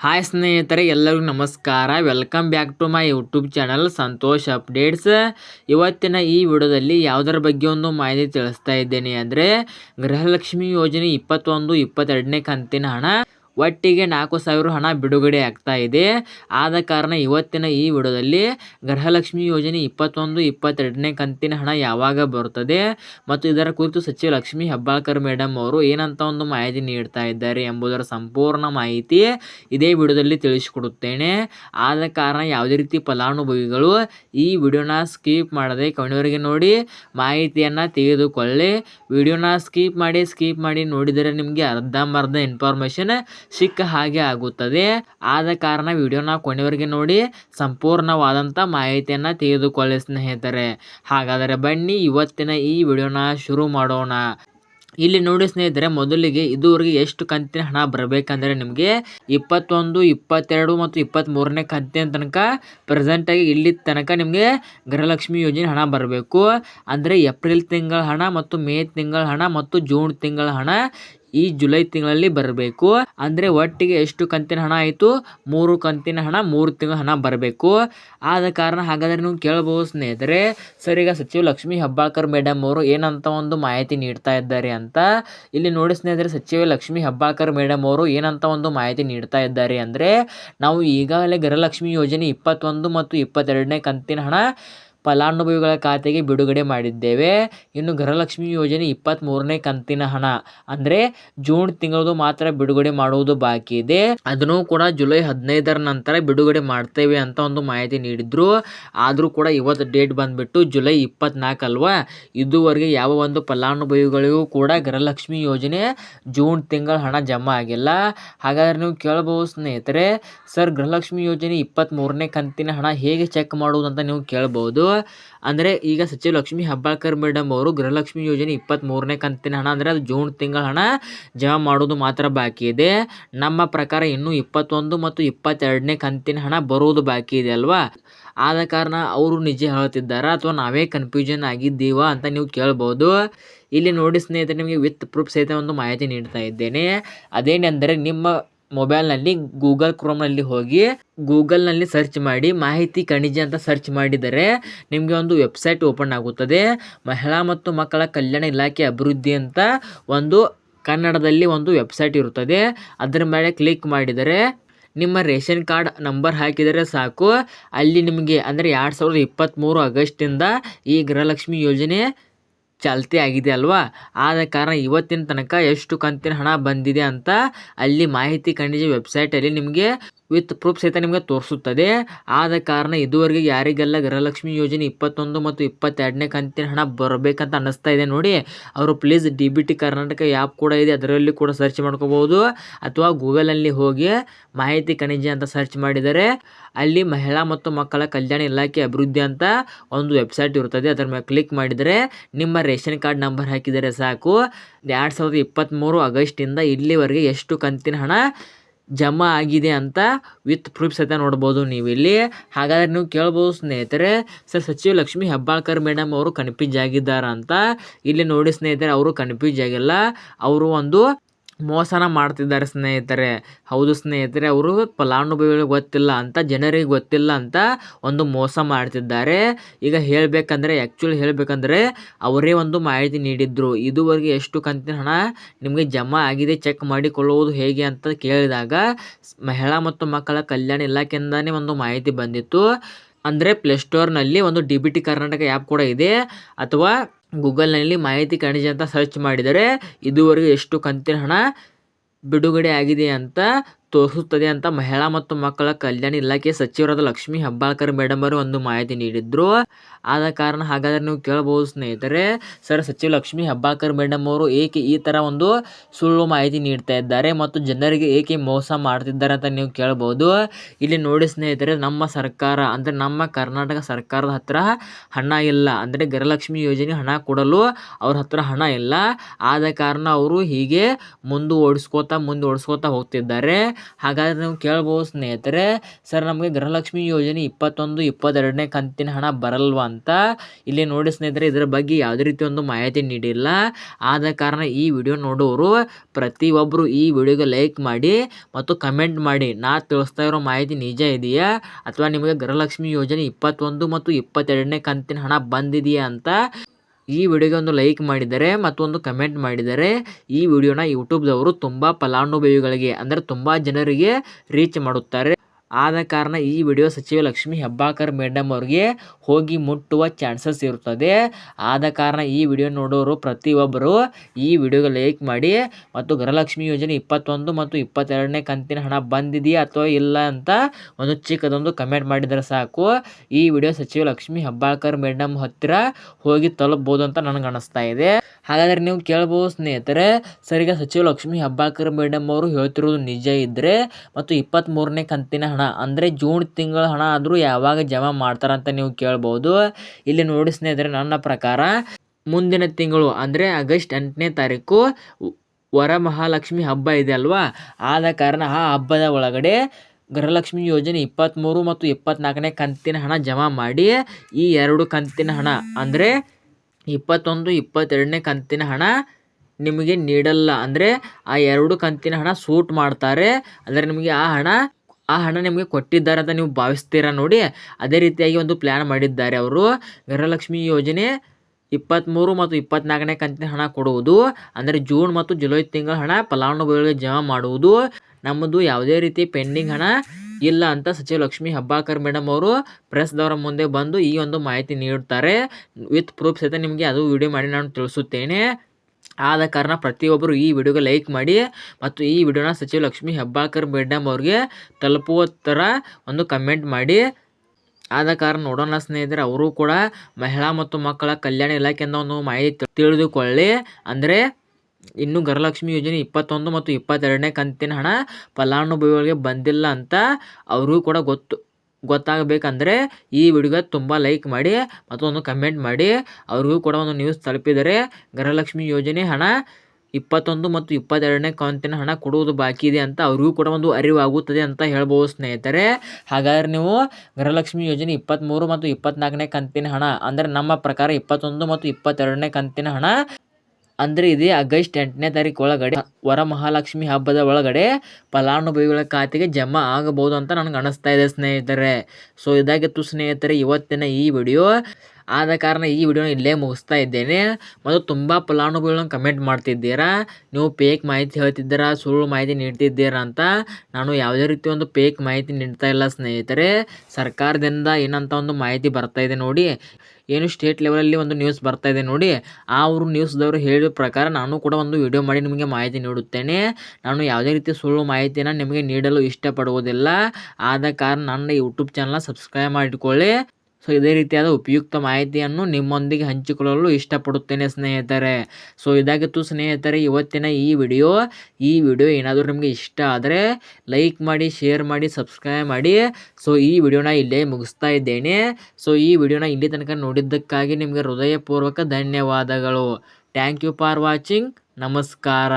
Hi ಸ್ನೇಹಿತರೆ, ಎಲ್ಲರಿಗೂ ನಮಸ್ಕಾರ. Welcome back to my YouTube channel Santosh updates ಇವತ್ತಿನ ಈ ವಿಡಿಯೋದಲ್ಲಿ ಯಾವುದರ ಬಗ್ಗೆ ಒಂದು ಮಾಹಿತಿ ತಿಳಿಸ್ತಾ ಇದ್ದೇನೆ ಅಂದರೆ ಗೃಹಲಕ್ಷ್ಮಿ ಯೋಜನೆ ಇಪ್ಪತ್ತೊಂದು, ಇಪ್ಪತ್ತೆರಡನೇ ಕಂತಿನ ಹಣ. ಒಟ್ಟಿಗೆ ನಾಲ್ಕು ಸಾವಿರ ಹಣ ಬಿಡುಗಡೆ ಆಗ್ತಾ ಇದೆ. ಆದ ಕಾರಣ ಇವತ್ತಿನ ಈ ವಿಡಿಯೋದಲ್ಲಿ ಗೃಹಲಕ್ಷ್ಮಿ ಯೋಜನೆ ಇಪ್ಪತ್ತೊಂದು, ಇಪ್ಪತ್ತೆರಡನೇ ಕಂತಿನ ಹಣ ಯಾವಾಗ ಬರುತ್ತದೆ? ಮತ್ತು ಇದರ ಕುರಿತು ಸಚಿವ ಲಕ್ಷ್ಮಿ ಹೆಬ್ಬಾಳ್ಕರ್ ಮೇಡಮ್ ಅವರು ಏನಂತ ಒಂದು ಮಾಹಿತಿ ನೀಡ್ತಾ ಇದ್ದಾರೆ ಎಂಬುದರ ಸಂಪೂರ್ಣ ಮಾಹಿತಿ ಇದೇ ವಿಡಿಯೋದಲ್ಲಿ ತಿಳಿಸಿಕೊಡುತ್ತೇನೆ. ಆದ ಕಾರಣ ಯಾವುದೇ ರೀತಿ ಫಲಾನುಭವಿಗಳು ಈ ವಿಡಿಯೋನ ಸ್ಕಿಪ್ ಮಾಡದೆ ಕೊನೆಯವರೆಗೆ ನೋಡಿ ಮಾಹಿತಿಯನ್ನು ತೆಗೆದುಕೊಳ್ಳಿ. ವಿಡಿಯೋನ ಸ್ಕಿಪ್ ಮಾಡಿ ಸ್ಕಿಪ್ ಮಾಡಿ ನೋಡಿದರೆ ನಿಮಗೆ ಅರ್ಧಂಬರ್ಧ ಇನ್ಫಾರ್ಮೇಷನ್ ಸಿಕ್ಕ ಹಾಗೆ ಆಗುತ್ತದೆ. ಆದ ಕಾರಣ ವಿಡಿಯೋನ ಕೊನೆವರೆಗೆ ನೋಡಿ ಸಂಪೂರ್ಣವಾದಂಥ ಮಾಹಿತಿಯನ್ನು ತೆಗೆದುಕೊಳ್ಳಿ ಸ್ನೇಹಿತರೆ. ಹಾಗಾದರೆ ಬನ್ನಿ, ಇವತ್ತಿನ ಈ ವಿಡಿಯೋನ ಶುರು ಮಾಡೋಣ. ಇಲ್ಲಿ ನೋಡಿ ಸ್ನೇಹಿತರೆ, ಮೊದಲಿಗೆ ಇದುವರೆಗೆ ಎಷ್ಟು ಕಂತಿನ ಹಣ ಬರಬೇಕಂದ್ರೆ ನಿಮಗೆ ಇಪ್ಪತ್ತೊಂದು, ಇಪ್ಪತ್ತೆರಡು ಮತ್ತು ಇಪ್ಪತ್ತ್ಮೂರನೇ ಕಂತಿನ ತನಕ ಪ್ರೆಸೆಂಟಾಗಿ ಇಲ್ಲಿ ತನಕ ನಿಮಗೆ ಗೃಹಲಕ್ಷ್ಮಿ ಯೋಜನೆ ಹಣ ಬರಬೇಕು. ಅಂದರೆ ಏಪ್ರಿಲ್ ತಿಂಗಳ ಹಣ ಮತ್ತು ಮೇ ತಿಂಗಳ ಹಣ ಮತ್ತು ಜೂನ್ ತಿಂಗಳ ಹಣ ಈ ಜುಲೈ ತಿಂಗಳಲ್ಲಿ ಬರಬೇಕು. ಅಂದರೆ ಒಟ್ಟಿಗೆ ಎಷ್ಟು ಕಂತಿನ ಹಣ ಆಯಿತು? ಮೂರು ಕಂತಿನ ಹಣ, ಮೂರು ತಿಂಗಳ ಹಣ ಬರಬೇಕು. ಆದ ಕಾರಣ ಹಾಗಾದರೆ ನೀವು ಕೇಳಬಹುದು ಸ್ನೇಹಿತರೆ, ಸರ್, ಈಗ ಸಚಿವ ಲಕ್ಷ್ಮೀ ಹೆಬ್ಬಾಳ್ಕರ್ ಮೇಡಮ್ ಅವರು ಏನಂತ ಒಂದು ಮಾಹಿತಿ ನೀಡ್ತಾ ಇದ್ದಾರೆ ಅಂತ. ಇಲ್ಲಿ ನೋಡಿ ಸ್ನೇಹಿತರೆ, ಸಚಿವ ಲಕ್ಷ್ಮೀ ಹೆಬ್ಬಾಳ್ಕರ್ ಮೇಡಮ್ ಅವರು ಏನಂತ ಒಂದು ಮಾಹಿತಿ ನೀಡ್ತಾ ಇದ್ದಾರೆ ಅಂದರೆ, ನಾವು ಈಗಾಗಲೇ ಗೃಹಲಕ್ಷ್ಮಿ ಯೋಜನೆ ಇಪ್ಪತ್ತೊಂದು ಮತ್ತು ಇಪ್ಪತ್ತೆರಡನೇ ಕಂತಿನ ಹಣ ಫಲಾನುಭವಿಗಳ ಖಾತೆಗೆ ಬಿಡುಗಡೆ ಮಾಡಿದ್ದೇವೆ. ಇನ್ನು ಗೃಹಲಕ್ಷ್ಮಿ ಯೋಜನೆ ಇಪ್ಪತ್ತ್ಮೂರನೇ ಕಂತಿನ ಹಣ. ಅಂದರೆ ಜೂನ್ ತಿಂಗಳದು ಮಾತ್ರ ಬಿಡುಗಡೆ ಮಾಡುವುದು ಬಾಕಿ ಇದೆ. ಅದನ್ನು ಕೂಡ ಜುಲೈ ಹದಿನೈದರ ನಂತರ ಬಿಡುಗಡೆ ಮಾಡ್ತೇವೆ ಅಂತ ಒಂದು ಮಾಹಿತಿ ನೀಡಿದ್ರು. ಆದರೂ ಕೂಡ ಇವತ್ತು ಡೇಟ್ ಬಂದುಬಿಟ್ಟು ಜುಲೈ ಇಪ್ಪತ್ನಾಲ್ಕು ಅಲ್ವಾ? ಇದುವರೆಗೆ ಯಾವ ಒಂದು ಫಲಾನುಭವಿಗಳಿಗೂ ಕೂಡ ಗೃಹಲಕ್ಷ್ಮಿ ಯೋಜನೆ ಜೂನ್ ತಿಂಗಳ ಹಣ ಜಮಾ ಆಗಿಲ್ಲ. ಹಾಗಾದರೆ ನೀವು ಕೇಳಬಹುದು ಸ್ನೇಹಿತರೆ, ಸರ್ ಗೃಹಲಕ್ಷ್ಮಿ ಯೋಜನೆ ಇಪ್ಪತ್ತ್ಮೂರನೇ ಕಂತಿನ ಹಣ ಹೇಗೆ ಚೆಕ್ ಮಾಡುವುದು ಅಂತ ನೀವು ಕೇಳ್ಬೋದು. ಅಂದರೆ ಈಗ ಸಚಿವ ಲಕ್ಷ್ಮಿ ಹೆಬ್ಬಾಳ್ಕರ್ ಮೇಡಮ್ ಅವರು ಗೃಹಲಕ್ಷ್ಮಿ ಯೋಜನೆ ಇಪ್ಪತ್ತ್ಮೂರನೇ ಕಂತಿನ ಹಣ, ಅಂದರೆ ಅದು ಜೂನ್ ತಿಂಗಳ ಹಣ ಜಮಾ ಮಾಡೋದು ಮಾತ್ರ ಬಾಕಿ ಇದೆ. ನಮ್ಮ ಪ್ರಕಾರ ಇನ್ನೂ ಇಪ್ಪತ್ತೊಂದು ಮತ್ತು ಇಪ್ಪತ್ತೆರಡನೇ ಕಂತಿನ ಹಣ ಬರೋದು ಬಾಕಿ ಇದೆ ಅಲ್ವಾ? ಆದ ಕಾರಣ ಅವರು ನಿಜ ಹೇಳ್ತಿದ್ದಾರಾ ಅಥವಾ ನಾವೇ ಕನ್ಫ್ಯೂಷನ್ ಆಗಿದ್ದೀವ ಅಂತ ನೀವು ಕೇಳ್ಬೋದು. ಇಲ್ಲಿ ನೋಡಿ ಸ್ನೇಹಿತರೆ, ನಿಮಗೆ ವಿತ್ ಪ್ರೂಫ್ ಸಹಿತ ಒಂದು ಮಾಹಿತಿ ನೀಡ್ತಾ ಇದ್ದೇನೆ. ಅದೇನೆಂದರೆ ನಿಮ್ಮ ಮೊಬೈಲ್ನಲ್ಲಿ ಗೂಗಲ್ ಕ್ರೋಮ್ನಲ್ಲಿ ಹೋಗಿ ಗೂಗಲ್ನಲ್ಲಿ ಸರ್ಚ್ ಮಾಡಿ ಮಾಹಿತಿ ಖನಿಜ ಅಂತ ಸರ್ಚ್ ಮಾಡಿದರೆ ನಿಮಗೆ ಒಂದು ವೆಬ್ಸೈಟ್ ಓಪನ್ ಆಗುತ್ತದೆ. ಮಹಿಳಾ ಮತ್ತು ಮಕ್ಕಳ ಕಲ್ಯಾಣ ಇಲಾಖೆ ಅಭಿವೃದ್ಧಿ ಅಂತ ಒಂದು ಕನ್ನಡದಲ್ಲಿ ಒಂದು ವೆಬ್ಸೈಟ್ ಇರುತ್ತದೆ. ಅದರ ಮೇಲೆ ಕ್ಲಿಕ್ ಮಾಡಿದರೆ ನಿಮ್ಮ ರೇಷನ್ ಕಾರ್ಡ್ ನಂಬರ್ ಹಾಕಿದರೆ ಸಾಕು. ಅಲ್ಲಿ ನಿಮಗೆ ಅಂದರೆ ಎರಡು ಸಾವಿರದ ಇಪ್ಪತ್ತ್ಮೂರು ಆಗಸ್ಟಿಂದ ಈ ಗೃಹಲಕ್ಷ್ಮಿ ಯೋಜನೆ ಚಾಲ್ತಿ ಆಗಿದೆ ಅಲ್ವಾ? ಆದ ಕಾರಣ ಇವತ್ತಿನ ತನಕ ಎಷ್ಟು ಕಂತಿನ ಹಣ ಬಂದಿದೆ ಅಂತ ಅಲ್ಲಿ ಮಾಹಿತಿ ಖನಿಜ ವೆಬ್ಸೈಟಲ್ಲಿ ನಿಮಗೆ ವಿತ್ ಪ್ರೂಫ್ ಸಹಿತ ನಿಮಗೆ ತೋರಿಸುತ್ತದೆ. ಆದ ಕಾರಣ ಇದುವರೆಗೆ ಯಾರಿಗೆಲ್ಲ ಗೃಹಲಕ್ಷ್ಮಿ ಯೋಜನೆ ಇಪ್ಪತ್ತೊಂದು ಮತ್ತು ಇಪ್ಪತ್ತೆರಡನೇ ಕಂತಿನ ಹಣ ಬರಬೇಕಂತ ಅನ್ನಿಸ್ತಾ ಇದೆ ನೋಡಿ. ಅವರು please D B T Karnataka app ಕೂಡ ಇದೆ, ಅದರಲ್ಲಿ ಕೂಡ ಸರ್ಚ್ ಮಾಡ್ಕೋಬೋದು ಅಥವಾ ಗೂಗಲಲ್ಲಿ ಹೋಗಿ ಮಾಹಿತಿ ಖನಿಜ ಅಂತ ಸರ್ಚ್ ಮಾಡಿದರೆ ಅಲ್ಲಿ ಮಹಿಳಾ ಮತ್ತು ಮಕ್ಕಳ ಕಲ್ಯಾಣ ಇಲಾಖೆ ಅಭಿವೃದ್ಧಿ ಅಂತ ಒಂದು ವೆಬ್ಸೈಟ್ ಇರುತ್ತದೆ. ಅದರ ಮೇಲೆ ಕ್ಲಿಕ್ ಮಾಡಿದರೆ ನಿಮ್ಮ ರೇಷನ್ ಕಾರ್ಡ್ ನಂಬರ್ ಹಾಕಿದರೆ ಸಾಕು. ಎರಡು ಸಾವಿರದ ಇಪ್ಪತ್ತ್ಮೂರು ಆಗಸ್ಟಿಂದ ಇಲ್ಲಿವರೆಗೆ ಎಷ್ಟು ಕಂತಿನ ಹಣ ಜಮಾ ಆಗಿದೆ ಅಂತ ವಿತ್ ಪ್ರೂಫ್ ಸಹಿತ ನೋಡ್ಬೋದು ನೀವು ಇಲ್ಲಿ ಹಾಗಾದರೆ ನೀವು ಕೇಳ್ಬೋದು ಸ್ನೇಹಿತರೆ, ಸರ್ ಸಚಿವ ಲಕ್ಷ್ಮಿ ಹೆಬ್ಬಾಳ್ಕರ್ ಮೇಡಮ್ ಅವರು ಕನ್ಫ್ಯೂಸ್ ಆಗಿದ್ದಾರೆ ಅಂತ ಇಲ್ಲಿ ನೋಡಿ ಸ್ನೇಹಿತರೆ, ಅವರು ಕನ್ಫ್ಯೂಸ್ ಆಗಿಲ್ಲ ಅವರು ಒಂದು ಮೋಸನ ಮಾಡ್ತಿದ್ದಾರೆ ಸ್ನೇಹಿತರೆ. ಹೌದು ಸ್ನೇಹಿತರೆ, ಅವರು ಫಲಾನುಭವಿಗಳಿಗೆ ಗೊತ್ತಿಲ್ಲ ಅಂತ, ಜನರಿಗೆ ಗೊತ್ತಿಲ್ಲ ಅಂತ ಒಂದು ಮೋಸ ಮಾಡ್ತಿದ್ದಾರೆ. ಈಗ ಹೇಳಬೇಕಂದ್ರೆ ಆ್ಯಕ್ಚುಲಿ ಹೇಳಬೇಕಂದ್ರೆ, ಅವರೇ ಒಂದು ಮಾಹಿತಿ ನೀಡಿದ್ರು. ಇದುವರೆಗೆ ಎಷ್ಟು ಕಂತಿನ ಹಣ ನಿಮಗೆ ಜಮಾ ಆಗಿದೆ ಚೆಕ್ ಮಾಡಿಕೊಳ್ಳುವುದು ಹೇಗೆ ಅಂತ ಕೇಳಿದಾಗ, ಮಹಿಳಾ ಮತ್ತು ಮಕ್ಕಳ ಕಲ್ಯಾಣ ಇಲಾಖೆಯಿಂದನೇ ಒಂದು ಮಾಹಿತಿ ಬಂದಿತ್ತು. ಅಂದರೆ ಪ್ಲೇಸ್ಟೋರ್ನಲ್ಲಿ ಒಂದು D B T Karnataka app ಕೂಡ ಇದೆ. ಅಥವಾ ಗೂಗಲ್ನಲ್ಲಿ ಮಾಹಿತಿ ಖನಿಜ ಅಂತ ಸರ್ಚ್ ಮಾಡಿದರೆ ಇದುವರೆಗೆ ಎಷ್ಟು ಕಂತಿನ ಹಣ ಬಿಡುಗಡೆ ಆಗಿದೆ ಅಂತ ತೋರಿಸುತ್ತದೆ ಅಂತ ಮಹಿಳಾ ಮತ್ತು ಮಕ್ಕಳ ಕಲ್ಯಾಣ ಇಲಾಖೆ ಸಚಿವರಾದ ಲಕ್ಷ್ಮೀ ಹೆಬ್ಬಾಳ್ಕರ್ ಮೇಡಮ್ ಅವರು ಒಂದು ಮಾಹಿತಿ ನೀಡಿದ್ರು. ಆದ ಕಾರಣ ಹಾಗಾದರೆ ನೀವು ಕೇಳಬಹುದು ಸ್ನೇಹಿತರೆ, ಸರ್ ಸಚಿವ ಲಕ್ಷ್ಮೀ ಹೆಬ್ಬಾಳ್ಕರ್ ಮೇಡಮ್ ಅವರು ಏಕೆ ಈ ಥರ ಒಂದು ಸುಳ್ಳು ಮಾಹಿತಿ ನೀಡ್ತಾ ಇದ್ದಾರೆ ಮತ್ತು ಜನರಿಗೆ ಏಕೆ ಮೋಸ ಮಾಡ್ತಿದ್ದಾರೆ ಅಂತ ನೀವು ಕೇಳ್ಬೋದು ಇಲ್ಲಿ ನೋಡಿ ಸ್ನೇಹಿತರೆ, ನಮ್ಮ ಸರ್ಕಾರ ಅಂದರೆ ನಮ್ಮ ಕರ್ನಾಟಕ ಸರ್ಕಾರದ ಹತ್ರ ಹಣ ಇಲ್ಲ ಅಂದರೆ ಗೃಹಲಕ್ಷ್ಮಿ ಯೋಜನೆ ಹಣ ಕೊಡಲು ಅವ್ರ ಹತ್ರ ಹಣ ಇಲ್ಲ. ಆದ ಕಾರಣ ಅವರು ಹೀಗೆ ಮುಂದೆ ಓಡಿಸ್ಕೋತಾ ಮುಂದೆ ಓಡಿಸ್ಕೋತಾ ಹೋಗ್ತಿದ್ದಾರೆ. ಹಾಗಾದರೆ ನೀವು ಕೇಳ್ಬೋದು ಸ್ನೇಹಿತರೆ, ಸರ್ ನಮಗೆ ಗೃಹಲಕ್ಷ್ಮಿ ಯೋಜನೆ ಇಪ್ಪತ್ತೊಂದು, ಇಪ್ಪತ್ತೆರಡನೇ ಕಂತಿನ ಹಣ ಬರಲ್ವಾ ಅಂತ. ಇಲ್ಲಿ ನೋಡಿ ಸ್ನೇಹಿತರೆ, ಇದರ ಬಗ್ಗೆ ಯಾವುದೇ ರೀತಿ ಒಂದು ಮಾಹಿತಿ ನೀಡಿಲ್ಲ. ಆದ ಕಾರಣ ಈ ವಿಡಿಯೋ ನೋಡೋರು ಪ್ರತಿಯೊಬ್ಬರು ಈ ವಿಡಿಯೋಗೆ ಲೈಕ್ ಮಾಡಿ ಮತ್ತು ಕಮೆಂಟ್ ಮಾಡಿ. ನಾ ತಿಳಿಸ್ತಾ ಇರೋ ಮಾಹಿತಿ ನಿಜ ಇದೆಯಾ? ಅಥವಾ ನಿಮಗೆ ಗೃಹಲಕ್ಷ್ಮಿ ಯೋಜನೆ ಇಪ್ಪತ್ತೊಂದು ಮತ್ತು ಇಪ್ಪತ್ತೆರಡನೇ ಕಂತಿನ ಹಣ ಬಂದಿದೆಯಾ ಅಂತ ಈ ವಿಡಿಯೋಗೆ ಒಂದು ಲೈಕ್ ಮಾಡಿದರೆ ಮತ್ತು ಒಂದು ಕಮೆಂಟ್ ಮಾಡಿದರೆ ಈ ವಿಡಿಯೋನ ಯೂಟ್ಯೂಬ್ದವರು ತುಂಬ ಫಲಾನುಭವಿಗಳಿಗೆ, ಅಂದರೆ ತುಂಬ ಜನರಿಗೆ ರೀಚ್ ಮಾಡುತ್ತಾರೆ. ಆದ ಕಾರಣ ಈ ವಿಡಿಯೋ ಸಚಿವ ಲಕ್ಷ್ಮಿ ಹೆಬ್ಬಾಕರ್ ಮೇಡಮ್ ಅವ್ರಿಗೆ ಹೋಗಿ ಮುಟ್ಟುವ ಚಾನ್ಸಸ್ ಇರುತ್ತದೆ. ಆದ ಕಾರಣ ಈ ವಿಡಿಯೋ ನೋಡೋರು ಪ್ರತಿಯೊಬ್ಬರು ಈ ವಿಡಿಯೋಗೆ ಲೈಕ್ ಮಾಡಿ ಮತ್ತು ಗೃಹಲಕ್ಷ್ಮಿ ಯೋಜನೆ ಇಪ್ಪತ್ತೊಂದು ಮತ್ತು ಇಪ್ಪತ್ತೆರಡನೇ ಕಂತಿನ ಹಣ ಬಂದಿದೆಯಾ ಅಥವಾ ಇಲ್ಲ ಅಂತ ಒಂದು ಚಿಕ್ಕದೊಂದು ಕಮೆಂಟ್ ಮಾಡಿದರೆ ಸಾಕು. ಈ ವಿಡಿಯೋ ಸಚಿವ ಲಕ್ಷ್ಮಿ ಹೆಬ್ಬಾಕರ್ ಮೇಡಮ್ ಹತ್ತಿರ ಹೋಗಿ ತಲುಪ್ಬೋದು ಅಂತ ನನಗೆ ಅನಿಸ್ತಾ ಇದೆ. ಹಾಗಾದರೆ ನೀವು ಕೇಳ್ಬೋದು ಸ್ನೇಹಿತರೆ, ಸರಿಗ ಸಚಿವ ಲಕ್ಷ್ಮಿ ಹೆಬ್ಬಾಳ್ಕರ್ ಮೇಡಮ್ ಅವರು ಹೇಳ್ತಿರೋದು ನಿಜ ಇದ್ದರೆ ಮತ್ತು ಇಪ್ಪತ್ತ್ಮೂರನೇ ಕಂತಿನ ಅಂದರೆ ಜೂನ್ ತಿಂಗಳ ಹಣ ಆದರೂ ಯಾವಾಗ ಜಮಾ ಮಾಡ್ತಾರಂತ ನೀವು ಕೇಳ್ಬೋದು. ಇಲ್ಲಿ ನೋಡಿ ಸ್ನೇಹಿತರೆ ನನ್ನ ಪ್ರಕಾರ ಮುಂದಿನ ತಿಂಗಳು, ಅಂದರೆ ಆಗಸ್ಟ್ ಎಂಟನೇ ತಾರೀಕು ವರಮಹಾಲಕ್ಷ್ಮಿ ಹಬ್ಬ ಇದೆ ಅಲ್ವಾ? ಆದ ಕಾರಣ ಆ ಹಬ್ಬದ ಒಳಗಡೆ ಗೃಹಲಕ್ಷ್ಮಿ ಯೋಜನೆ ಇಪ್ಪತ್ತ್ಮೂರು ಮತ್ತು ಇಪ್ಪತ್ತ್ನಾಲ್ಕನೇ ಕಂತಿನ ಹಣ ಜಮಾ ಮಾಡಿ, ಈ ಎರಡು ಕಂತಿನ ಹಣ, ಅಂದರೆ ಇಪ್ಪತ್ತೊಂದು, ಇಪ್ಪತ್ತೆರಡನೇ ಕಂತಿನ ಹಣ ನಿಮಗೆ ನೀಡಲ್ಲ. ಅಂದರೆ ಆ ಎರಡು ಕಂತಿನ ಹಣ ಸೂಟ್ ಮಾಡ್ತಾರೆ. ಅಂದರೆ ನಿಮಗೆ ಆ ಹಣ ಆ ಹಣ ನಿಮಗೆ ಕೊಟ್ಟಿದ್ದಾರೆ ಅಂತ ನೀವು ಭಾವಿಸ್ತೀರಾ ನೋಡಿ. ಅದೇ ರೀತಿಯಾಗಿ ಒಂದು ಪ್ಲ್ಯಾನ್ ಮಾಡಿದ್ದಾರೆ ಅವರು. ಗೃಹಲಕ್ಷ್ಮಿ ಯೋಜನೆ ಇಪ್ಪತ್ತ್ಮೂರು ಮತ್ತು ಇಪ್ಪತ್ತ್ನಾಲ್ಕನೇ ಕಂತಿನ ಹಣ ಕೊಡುವುದು. ಅಂದರೆ ಜೂನ್ ಮತ್ತು ಜುಲೈ ತಿಂಗಳ ಹಣ ಫಲಾನುಭವಿಗಳಿಗೆ ಜಮಾ ಮಾಡುವುದು. ನಮ್ಮದು ಯಾವುದೇ ರೀತಿ ಪೆಂಡಿಂಗ್ ಹಣ ಇಲ್ಲ ಅಂತ ಸಚಿವ ಲಕ್ಷ್ಮೀ ಹಬ್ಬಾಕರ್ ಮೇಡಮ್ ಅವರು ಪ್ರೆಸ್ದವರ ಮುಂದೆ ಬಂದು ಈ ಒಂದು ಮಾಹಿತಿ ನೀಡುತ್ತಾರೆ. ವಿತ್ ಪ್ರೂಫ್ ಸಹಿತ ನಿಮಗೆ ಅದು ವಿಡಿಯೋ ಮಾಡಿ ನಾನು ತಿಳಿಸುತ್ತೇನೆ. ಆದ ಕಾರಣ ಪ್ರತಿಯೊಬ್ಬರು ಈ ವಿಡಿಯೋಗೆ ಲೈಕ್ ಮಾಡಿ ಮತ್ತು ಈ ವಿಡಿಯೋನ ಸಚಿವ ಲಕ್ಷ್ಮೀ ಹೆಬ್ಬಾಳ್ಕರ್ ಮೇಡಮ್ ಅವ್ರಿಗೆ ತಲುಪುವ ಥರ ಒಂದು ಕಮೆಂಟ್ ಮಾಡಿ. ಆದ ಕಾರಣ ನೋಡೋಣ ಸ್ನೇಹಿತರೆ, ಅವರು ಕೂಡ ಮಹಿಳಾ ಮತ್ತು ಮಕ್ಕಳ ಕಲ್ಯಾಣ ಇಲಾಖೆಯಿಂದ ಒಂದು ಮಾಹಿತಿ ತಿಳಿದುಕೊಳ್ಳಿ. ಅಂದರೆ ಇನ್ನು ಗರಲಕ್ಷ್ಮಿ ಯೋಜನೆ ಇಪ್ಪತ್ತೊಂದು ಮತ್ತು ಇಪ್ಪತ್ತೆರಡನೇ ಕಂತಿನ ಹಣ ಫಲಾನುಭವಿಗಳಿಗೆ ಬಂದಿಲ್ಲ ಅಂತ ಅವರಿಗೂ ಕೂಡ ಗೊತ್ತು. ಗೊತ್ತಾಗಬೇಕಂದ್ರೆ ಈ ವಿಡಿಯೋಗೆ ತುಂಬ ಲೈಕ್ ಮಾಡಿ ಮತ್ತು ಒಂದು ಕಮೆಂಟ್ ಮಾಡಿ. ಅವ್ರಿಗೂ ಕೂಡ ಒಂದು ನ್ಯೂಸ್ ತಲುಪಿದರೆ ಗೃಹಲಕ್ಷ್ಮಿ ಯೋಜನೆ ಹಣ ಇಪ್ಪತ್ತೊಂದು ಮತ್ತು ಇಪ್ಪತ್ತೆರಡನೇ ಕಂತಿನ ಹಣ ಕೊಡುವುದು ಬಾಕಿ ಇದೆ ಅಂತ ಅವ್ರಿಗೂ ಕೂಡ ಒಂದು ಅರಿವಾಗುತ್ತದೆ ಅಂತ ಹೇಳ್ಬೋದು ಸ್ನೇಹಿತರೆ. ಹಾಗಾದರೆ ನೀವು ಗೃಹಲಕ್ಷ್ಮಿ ಯೋಜನೆ ಇಪ್ಪತ್ತ್ಮೂರು ಮತ್ತು ಇಪ್ಪತ್ತ್ನಾಲ್ಕನೇ ಕಂತಿನ ಹಣ, ಅಂದರೆ ನಮ್ಮ ಪ್ರಕಾರ ಇಪ್ಪತ್ತೊಂದು ಮತ್ತು ಇಪ್ಪತ್ತೆರಡನೇ ಕಂತಿನ ಹಣ ಅಂದರೆ ಇದೇ ಆಗಸ್ಟ್ ಎಂಟನೇ ತಾರೀಕು ಒಳಗಡೆ ವರಮಹಾಲಕ್ಷ್ಮಿ ಹಬ್ಬದ ಒಳಗಡೆ ಫಲಾನುಭವಿಗಳ ಖಾತೆಗೆ ಜಮಾ ಆಗಬಹುದು ಅಂತ ನನಗೆ ಅನಿಸ್ತಾ ಇದೆ ಸ್ನೇಹಿತರೆ. ಸೊ ಇದಾಗಿತ್ತು ಸ್ನೇಹಿತರೆ, ಇವತ್ತಿನ ಈ ವಿಡಿಯೋ ಆದ ಕಾರಣ ಈ ವಿಡಿಯೋನ ಇಲ್ಲೇ ಮುಗಿಸ್ತಾ ಇದ್ದೇನೆ. ಮತ್ತು ತುಂಬ ಫಲಾನುಭವಿಗಳನ್ನ ಕಮೆಂಟ್ ಮಾಡ್ತಿದ್ದೀರಾ? ನೀವು ಪೇಕ್ ಮಾಹಿತಿ ಹೇಳ್ತಿದ್ದೀರಾ? ಸುಳ್ಳು ಮಾಹಿತಿ ನೀಡ್ತಿದ್ದೀರಾ ಅಂತ? ನಾನು ಯಾವುದೇ ರೀತಿ ಒಂದು ಪೇಕ್ ಮಾಹಿತಿ ನೀಡ್ತಾ ಇಲ್ಲ ಸ್ನೇಹಿತರೆ. ಸರ್ಕಾರದಿಂದ ಏನಂತ ಒಂದು ಮಾಹಿತಿ ಬರ್ತಾ ಇದೆ ನೋಡಿ. ಏನು ಸ್ಟೇಟ್ ಲೆವೆಲಲ್ಲಿ ಒಂದು ನ್ಯೂಸ್ ಬರ್ತಾ ಇದೆ ನೋಡಿ. ಆ ಅವರು ನ್ಯೂಸ್ದವರು ಹೇಳಿದ ಪ್ರಕಾರ ನಾನು ಕೂಡ ಒಂದು ವಿಡಿಯೋ ಮಾಡಿ ನಿಮಗೆ ಮಾಹಿತಿ ನೀಡುತ್ತೇನೆ. ನಾನು ಯಾವುದೇ ರೀತಿ ಸುಳ್ಳು ಮಾಹಿತಿಯನ್ನು ನಿಮಗೆ ನೀಡಲು ಇಷ್ಟಪಡುವುದಿಲ್ಲ. ಆದ ಕಾರಣ ನನ್ನ ಯೂಟ್ಯೂಬ್ ಚಾನಲ್ನ ಸಬ್ಸ್ಕ್ರೈಬ್ ಮಾಡಿಕೊಳ್ಳಿ. ಸೊ ಇದೇ ರೀತಿಯಾದ ಉಪಯುಕ್ತ ಮಾಹಿತಿಯನ್ನು ನಿಮ್ಮೊಂದಿಗೆ ಹಂಚಿಕೊಳ್ಳಲು ಇಷ್ಟಪಡುತ್ತೇನೆ ಸ್ನೇಹಿತರೆ. ಸೊ ಇದಾಗಿತ್ತು ಸ್ನೇಹಿತರೆ, ಇವತ್ತಿನ ಈ ವಿಡಿಯೋ. ಈ ವಿಡಿಯೋ ಏನಾದರೂ ನಿಮಗೆ ಇಷ್ಟ ಆದರೆ ಲೈಕ್ ಮಾಡಿ, ಶೇರ್ ಮಾಡಿ, ಸಬ್ಸ್ಕ್ರೈಬ್ ಮಾಡಿ. ಸೊ ಈ ವಿಡಿಯೋನ ಇಲ್ಲೇ ಮುಗಿಸ್ತಾ ಇದ್ದೇನೆ. ಸೊ ಈ ವಿಡಿಯೋನ ಇಲ್ಲಿ ತನಕ ನೋಡಿದ್ದಕ್ಕಾಗಿ ನಿಮಗೆ ಹೃದಯಪೂರ್ವಕ ಧನ್ಯವಾದಗಳು. ಥ್ಯಾಂಕ್ ಯು ಫಾರ್ ವಾಚಿಂಗ್ ನಮಸ್ಕಾರ.